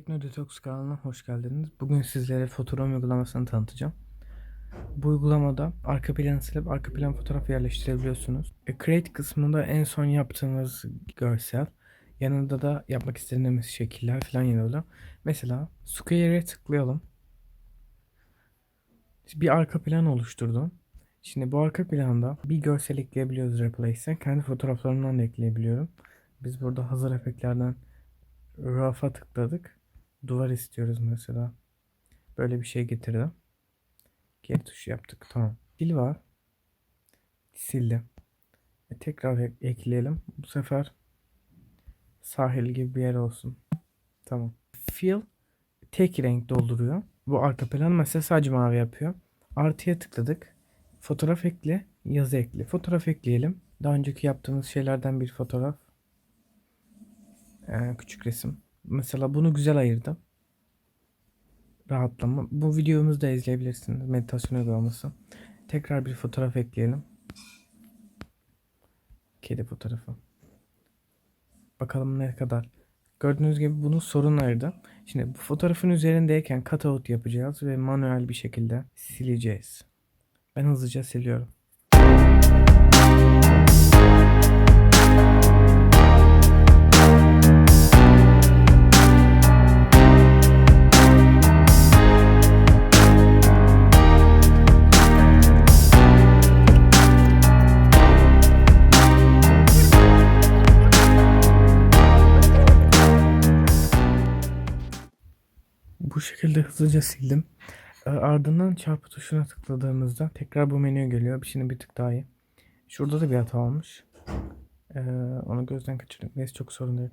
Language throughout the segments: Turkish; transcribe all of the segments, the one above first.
Tekno Detox kanalına hoş geldiniz. Bugün sizlere Photorom uygulamasını tanıtacağım. Bu uygulamada arka planı silip arka plan fotoğraf yerleştirebiliyorsunuz. E, Create kısmında en son yaptığımız görsel. Yanında da yapmak istediğimiz şekiller falan yer alıyor. Mesela Square'e tıklayalım. Bir arka plan oluşturdum. Şimdi bu arka planda bir görsel ekleyebiliyoruz Replace'e. Kendi fotoğraflarımdan da ekleyebiliyorum. Biz burada hazır efektlerden Raf'a tıkladık. Duvar istiyoruz mesela. Böyle bir şey getirdim. Geri tuşu yaptık. Tamam. Dil var. Sildim. E, tekrar ek- ekleyelim. Bu sefer sahil gibi bir yer olsun. Tamam. Fill tek renk dolduruyor. Bu arka plan mesela sadece mavi yapıyor. Artıya tıkladık. Fotoğraf ekle, yazı ekle. Fotoğraf ekleyelim. Daha önceki yaptığımız şeylerden bir fotoğraf. Ee, küçük resim. Mesela bunu güzel ayırdım. Rahatlama. Bu videomuzu da izleyebilirsiniz. Meditasyon uygulaması. Tekrar bir fotoğraf ekleyelim. Kedi fotoğrafı. Bakalım ne kadar. Gördüğünüz gibi bunu sorun ayırdı. Şimdi bu fotoğrafın üzerindeyken cutout yapacağız ve manuel bir şekilde sileceğiz. Ben hızlıca siliyorum. Bu şekilde hızlıca sildim. E, Ardından çarpı tuşuna tıkladığımızda tekrar bu menüye geliyor. Şimdi bir tık daha iyi. Şurada da bir hata olmuş. E, onu gözden kaçırdık. Neyse çok sorun değil.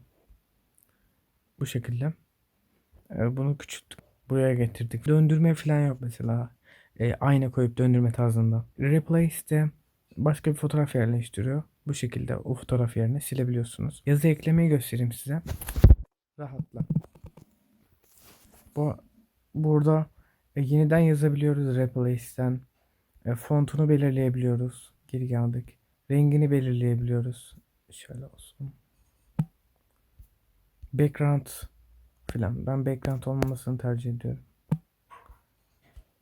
Bu şekilde. E, bunu küçülttük. Buraya getirdik. Döndürme falan yok mesela. Ayna koyup döndürme tarzında. Replace'de başka bir fotoğraf yerleştiriyor. Bu şekilde o fotoğraf yerine silebiliyorsunuz. Yazı eklemeyi göstereyim size. Rahatla. Bu burada e, yeniden yazabiliyoruz Replace'ten. E, fontunu belirleyebiliyoruz. Geri geldik. Rengini belirleyebiliyoruz. Şöyle olsun. Background filan. Ben background olmamasını tercih ediyorum.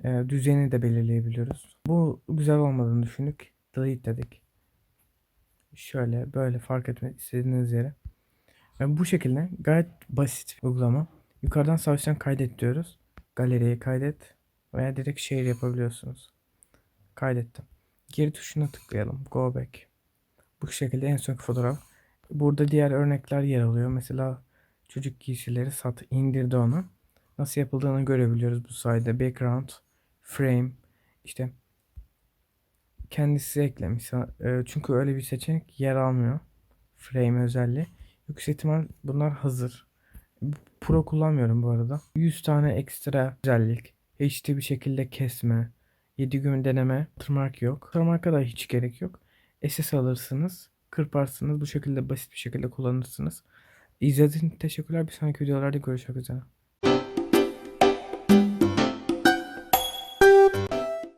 E, düzeni de belirleyebiliyoruz. Bu güzel olmadığını düşündük. Delete dedik. Şöyle böyle fark etmek istediğiniz yere. E, bu şekilde gayet basit uygulama. Yukarıdan üstten kaydet diyoruz. Galeriye kaydet veya direkt share yapabiliyorsunuz. Kaydettim. Geri tuşuna tıklayalım. Go back. Bu şekilde en sonki fotoğraf. Burada diğer örnekler yer alıyor. Mesela çocuk giysileri sat indirdi onu. Nasıl yapıldığını görebiliyoruz bu sayede. Background, frame, işte kendisi eklemiş. E, Çünkü öyle bir seçenek yer almıyor. Frame özelliği. Yüksek ihtimal bunlar hazır. Pro kullanmıyorum bu arada. 100 tane ekstra özellik. HD bir şekilde kesme. 7 gün deneme. Watermark yok. Watermark'a da hiç gerek yok. SS alırsınız. Kırparsınız. Bu şekilde basit bir şekilde kullanırsınız. İzlediğiniz için teşekkürler. Bir sonraki videolarda görüşmek üzere.